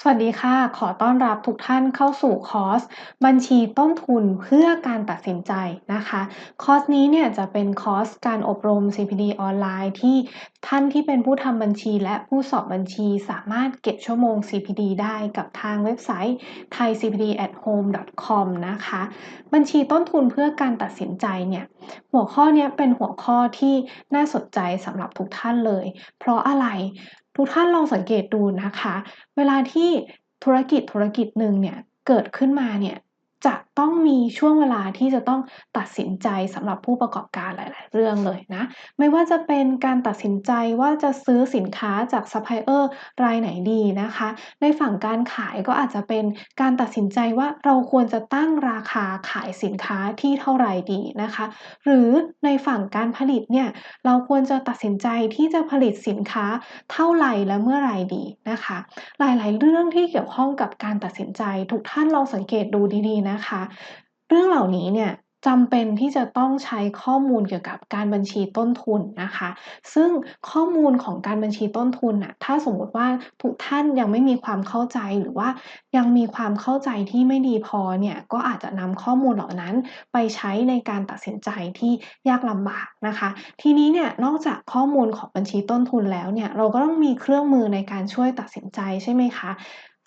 สวัสดีค่ะ ขอต้อนรับทุกท่านเข้าสู่คอร์ส บัญชีต้นทุนเพื่อการตัดสินใจนะคะ คอร์สนี้เนี่ยจะเป็นคอร์สการอบรม CPD ออนไลน์ที่ท่านที่เป็นผู้ทำบัญชีและผู้สอบบัญชีสามารถเก็บชั่วโมง CPD ได้กับทางเว็บไซต์ thaicpdathome.com นะคะ บัญชีต้นทุนเพื่อการตัดสินใจเนี่ยหัวข้อนี้เป็นหัวข้อที่น่าสนใจสำหรับทุกท่านเลย เพราะอะไร ทุกท่านลองสังเกตดูนะคะ เวลาที่ธุรกิจธุรกิจหนึ่งเนี่ยเกิดขึ้นมาเนี่ยจะ ต้องมีช่วงเวลาที่จะต้องตัดสินใจสำหรับผู้ประกอบการหลาย ๆ เรื่องเลยนะ ไม่ว่าจะเป็นการตัดสินใจว่าจะซื้อสินค้าจากซัพพลายเออร์รายไหนดีนะคะ ในฝั่งการขายก็อาจจะเป็นการตัดสินใจว่าเราควรจะตั้งราคาขายสินค้าที่เท่าไหร่ดีนะคะ หรือในฝั่งการผลิตเนี่ยเราควรจะตัดสินใจที่จะผลิตสินค้าเท่าไหร่และเมื่อไหร่ดีนะคะ หลาย ๆ เรื่องที่เกี่ยวข้องกับการตัดสินใจทุกท่านลองสังเกตดูดี ๆ นะคะเรื่องเหล่านี้เนี่ยจำเป็นที่จะต้องใช้ข้อมูลเกี่ยวกับการบัญชีต้นทุนนะคะ ซึ่งข้อมูลของการบัญชีต้นทุนน่ะ ถ้าสมมติว่าทุกท่านยังไม่มีความเข้าใจหรือว่ายังมีความเข้าใจที่ไม่ดีพอเนี่ย ก็อาจจะนำข้อมูลเหล่านั้นไปใช้ในการตัดสินใจที่ยากลำบากนะคะ ทีนี้เนี่ย นอกจากข้อมูลของบัญชีต้นทุนแล้วเนี่ย เราก็ต้องมีเครื่องมือในการช่วยตัดสินใจใช่ไหมคะ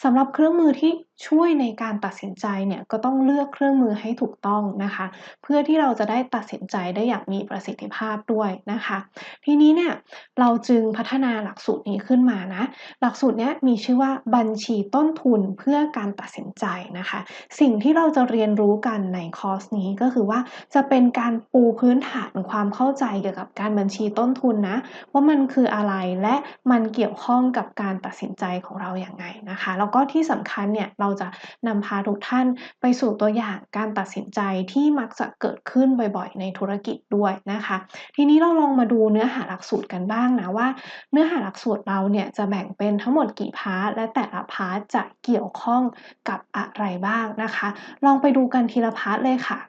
สำหรับเครื่องมือที่ ช่วยในการตัดสินใจเนี่ยก็ต้องเลือกเครื่องมือให้ถูกต้องนะคะ เพื่อที่เราจะได้ตัดสินใจได้อย่างมีประสิทธิภาพด้วยนะคะ ทีนี้เนี่ยเราจึงพัฒนาหลักสูตรนี้ขึ้นมานะหลักสูตรนี้มีชื่อว่าบัญชีต้นทุนเพื่อการตัดสินใจนะคะ สิ่งที่เราจะเรียนรู้กันในคอร์สนี้ก็คือว่าจะเป็นการปูพื้นฐานความเข้าใจเกี่ยวกับการบัญชีต้นทุนนะว่ามันคืออะไรและมันเกี่ยวข้องกับการตัดสินใจของเราอย่างไงนะคะ แล้วก็ที่สำคัญเนี่ยเราจะนำพาทุกท่านไปสู่ตัวอย่างการตัดสินใจที่มักจะเกิดขึ้นบ่อยๆ ในธุรกิจด้วยนะคะ ทีนี้เราลองมาดูเนื้อหาหลักสูตรกันบ้างนะว่า เนื้อหาหลักสูตรเราเนี่ยจะแบ่งเป็นทั้งหมดกี่พาร์ทและแต่ละพาร์ทจะเกี่ยวข้องกับอะไรบ้างนะคะ ลองไปดูกันทีละพาร์ทเลยค่ะ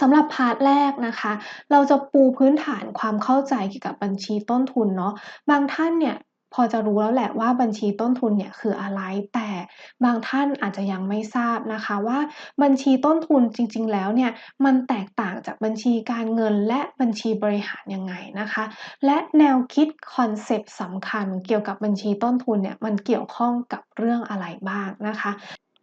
สำหรับพาร์ทแรกนะคะ เราจะปูพื้นฐานความเข้าใจเกี่ยวกับบัญชีต้นทุนเนาะบางท่านเนี่ย พอจะรู้แล้วแหละว่าบัญชีต้นทุนเนี่ยคืออะไร แต่บางท่านอาจจะยังไม่ทราบนะคะว่าบัญชีต้นทุนจริง ๆ แล้วเนี่ยมันแตกต่างจากบัญชีการเงินและบัญชีบริหารยังไงนะคะ และแนวคิดคอนเซปต์สำคัญเกี่ยวกับบัญชีต้นทุนเนี่ยมันเกี่ยวข้องกับเรื่องอะไรบ้างนะคะ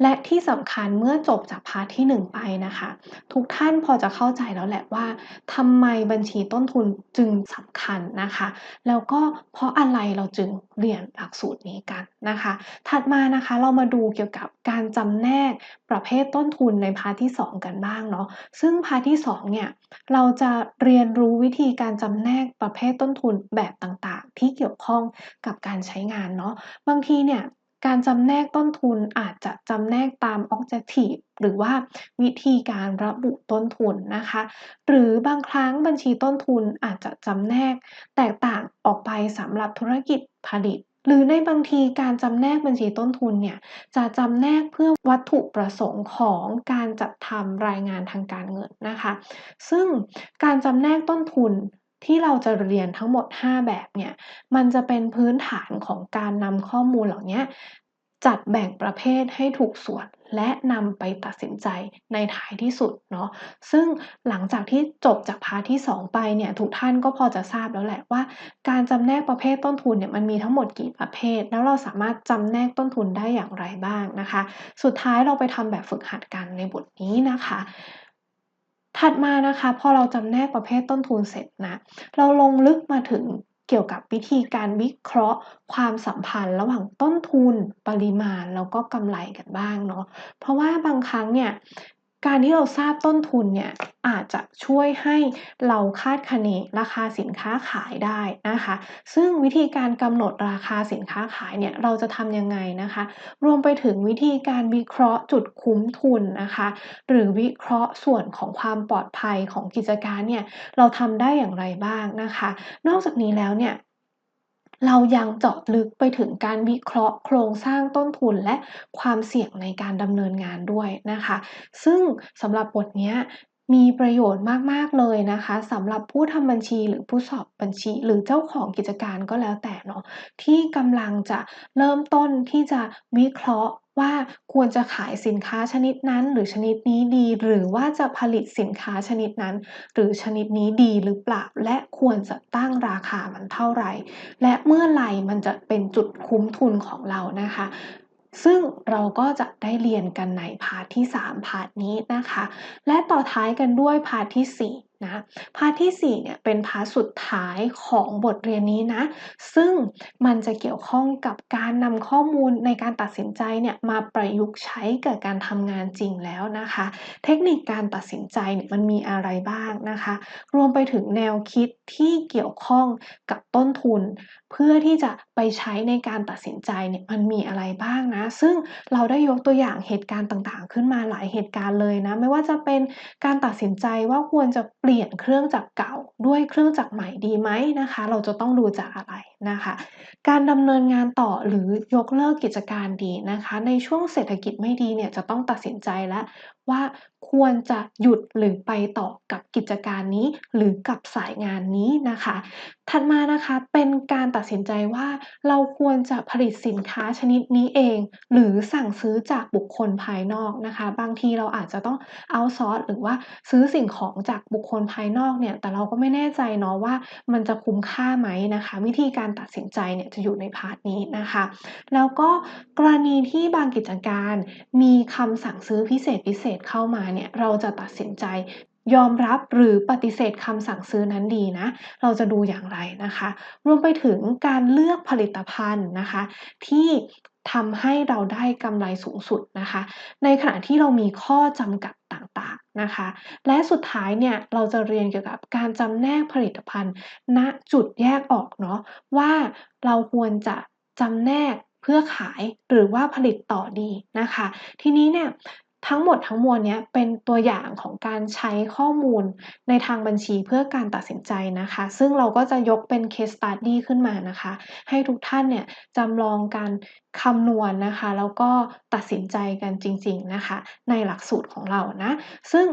และที่สำคัญเมื่อจบจากพาร์ทที่ 1 ไปนะคะ ทุกท่านพอจะเข้าใจแล้วแหละว่าทำไมบัญชีต้นทุนจึงสำคัญนะคะ แล้วก็เพราะอะไรเราจึงเรียนหลักสูตรนี้กันนะคะ ถัดมานะคะเรามาดูเกี่ยวกับการจำแนกประเภทต้นทุนในพาร์ทที่ 2 กันบ้างเนาะซึ่งพาร์ทที่2เนี่ยเราจะเรียนรู้วิธีการจำแนกประเภทต้นทุนแบบต่างๆ ที่เกี่ยวข้องกับการใช้งานเนาะบางทีเนี่ย การจำแนกต้นทุนอาจจะจำแนกตาม Objective หรือว่าวิธีการระบุต้นทุนนะคะ หรือบางครั้งบัญชีต้นทุนอาจจะจำแนกแตกต่างออกไปสำหรับธุรกิจผลิต หรือในบางทีการจำแนกบัญชีต้นทุนเนี่ยจะจำแนกเพื่อวัตถุประสงค์ของการจัดทำรายงานทางการเงินนะคะ ซึ่งการจำแนกต้นทุน ที่เราจะเรียนทั้งหมด 5 แบบเนี่ยมันจะเป็นพื้นฐานของการนำข้อมูลเหล่านี้จัดแบ่งประเภทให้ถูกส่วนและนำไปตัดสินใจในท้ายที่สุดเนาะซึ่งหลังจากที่จบจากพาร์ทที่ 2 ไปเนี่ยทุกท่านก็พอจะทราบแล้วแหละว่า การจำแนกประเภทต้นทุนเนี่ยมันมีทั้งหมดกี่ประเภท แล้วเราสามารถจำแนกต้นทุนได้อย่างไรบ้างนะคะ สุดท้ายเราไปทำแบบฝึกหัดกันในบทนี้นะคะ ถัดมานะคะ พอเราจำแนกประเภทต้นทุนเสร็จนะ เราลงลึกมาถึงเกี่ยวกับวิธีการวิเคราะห์ ความสัมพันธ์ ระหว่างต้นทุนปริมาณแล้วก็กำไรกันบ้างเนาะเพราะว่าบางครั้งเนี่ย การที่เราทราบต้นทุนเนี่ยอาจจะช่วยให้เราคาดคะเนราคาสินค้าขายได้นะคะ ซึ่งวิธีการกำหนดราคาสินค้าขายเนี่ยเราจะทำยังไงนะคะ รวมไปถึงวิธีการวิเคราะห์จุดคุ้มทุนนะคะ หรือวิเคราะห์ส่วนของความปลอดภัยของกิจการเนี่ยเราทำได้อย่างไรบ้างนะคะ นอกจากนี้แล้วเนี่ย เรายังเจาะลึกไปถึงการวิเคราะห์โครงสร้างต้นทุนและความเสี่ยงในการดำเนินงานด้วยนะคะ ซึ่งสำหรับบทนี้มีประโยชน์มาก ๆ เลยนะคะสำหรับผู้ทำบัญชีหรือผู้สอบบัญชี หรือเจ้าของกิจการก็แล้วแต่เนาะที่กำลังจะเริ่มต้นที่จะวิเคราะห์ ว่าควรจะขายสินค้าชนิดนั้น หรือชนิดนี้ดี หรือว่าจะผลิตสินค้าชนิดนั้น หรือชนิดนี้ดีหรือเปล่า และควรจะตั้งราคามันเท่าไหร่ และเมื่อไหร่มันจะเป็นจุดคุ้มทุนของเรานะคะ ซึ่งเราก็จะได้เรียนกันในพาร์ทที่ 3 พาร์ทนี้นะคะ และต่อท้ายกันด้วยพาร์ทที่ 4 นะพาร์ทที่4เนี่ยเป็นพาร์ทสุดท้ายของบทเรียนนี้นะ ซึ่งมันจะเกี่ยวข้องกับการนำข้อมูลในการตัดสินใจเนี่ยมาประยุกต์ใช้กับการทำงานจริงแล้วนะคะ เทคนิคการตัดสินใจเนี่ยมันมีอะไรบ้างนะคะ รวมไปถึงแนวคิดที่เกี่ยวข้องกับต้นทุน เพื่อที่จะไปใช้ในการตัดสินใจเนี่ยมันมีอะไรบ้างนะ ซึ่งเราได้ยกตัวอย่างเหตุการณ์ต่างๆ ขึ้นมาหลายเหตุการณ์เลยนะ ไม่ว่าจะเป็นการตัดสินใจว่าควรจะเปลี่ยนเครื่องจักรเก่าด้วยเครื่องจักรใหม่ดีไหมนะคะ เราจะต้องดูจากอะไรนะคะ การดำเนินงานต่อหรือยกเลิกกิจการดีนะคะ ในช่วงเศรษฐกิจไม่ดีเนี่ยจะต้องตัดสินใจแล้วว่าควรจะหยุดหรือไปต่อกับกิจการนี้ หรือกับสายงานนี้นะคะ ถัดมานะคะเป็นการตัดสินใจว่าเราควรจะผลิตสินค้าชนิดนี้เอง หรือสั่งซื้อจากบุคคลภายนอกนะคะ บางทีเราอาจจะต้องเอาซอร์สหรือว่าซื้อสิ่งของจากบุคคลภายนอกเนี่ยแต่เราก็ไม่แน่ใจเนาะว่ามันจะคุ้มค่าไหมนะคะ วิธีการตัดสินใจเนี่ยจะอยู่ในพาร์ทนี้นะคะ แล้วก็กรณีที่บางกิจการมีคำสั่งซื้อพิเศษพิเศษเข้ามาเนี่ยเราจะตัดสินใจยอมรับหรือปฏิเสธคำสั่งซื้อนั้นดีนะ เราจะดูอย่างไรนะคะ รวมไปถึงการเลือกผลิตภัณฑ์นะคะ ที่ทำให้เราได้กำไรสูงสุดนะคะ ในขณะที่เรามีข้อจำกัดต่างๆนะคะ และสุดท้ายเนี่ยเราจะเรียนเกี่ยวกับการจำแนกผลิตภัณฑ์ณจุดแยกออกเนาะว่าเราควรจะจำแนกเพื่อขายหรือว่าผลิตต่อดีนะคะ ทีนี้เนี่ย ทั้งหมดทั้งมวลนี้เป็นตัวอย่างของการใช้ข้อมูลในทางบัญชีเพื่อการตัดสินใจนะคะ ซึ่งเราก็จะยกเป็น case study ขึ้นมานะคะ ให้ทุกท่านเนี่ยจำลองการคำนวณนนะคะ แล้วก็ตัดสินใจกันจริง ๆนะคะ ในหลักสูตรของเรานะ ซึ่ง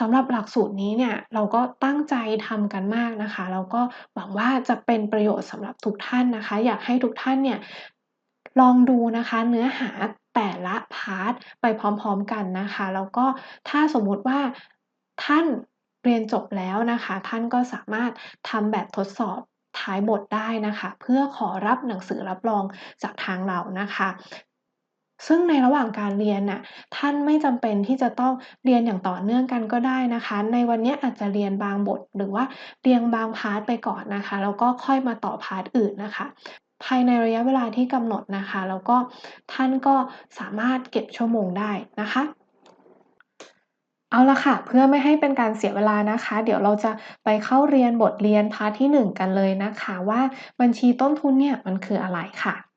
สำหรับหลักสูตรนี้เนี่ยเราก็ตั้งใจทำกันมากนะคะแล้วก็หวังว่าจะเป็นประโยชน์สำหรับทุกท่านนะคะ อยากให้ทุกท่านเนี่ยลองดูนะคะเนื้อหา แต่ละพาร์ทไปพร้อมๆกันนะคะ แล้วก็ถ้าสมมุติว่าท่านเรียนจบแล้วนะคะ ท่านก็สามารถทำแบบทดสอบท้ายบทได้นะคะ เพื่อขอรับหนังสือรับรองจากทางเรานะคะ ซึ่งในระหว่างการเรียนน่ะท่านไม่จำเป็นที่จะต้องเรียนอย่างต่อเนื่องกันก็ได้นะคะ ในวันนี้อาจจะเรียนบางบทหรือว่าเรียงบางพาร์ทไปก่อนนะคะแล้วก็ค่อยมาต่อพาร์ทอื่นนะคะ ภายในระยะเวลาที่กำหนดนะคะ แล้วก็ท่านก็สามารถเก็บชั่วโมงได้นะคะ เอาละค่ะ เพื่อไม่ให้เป็นการเสียเวลานะคะ เดี๋ยวเราจะไปเข้าเรียนบทเรียนพาร์ทที่ 1 กันเลยนะคะ ว่าบัญชีต้นทุนเนี่ยมันคืออะไรค่ะ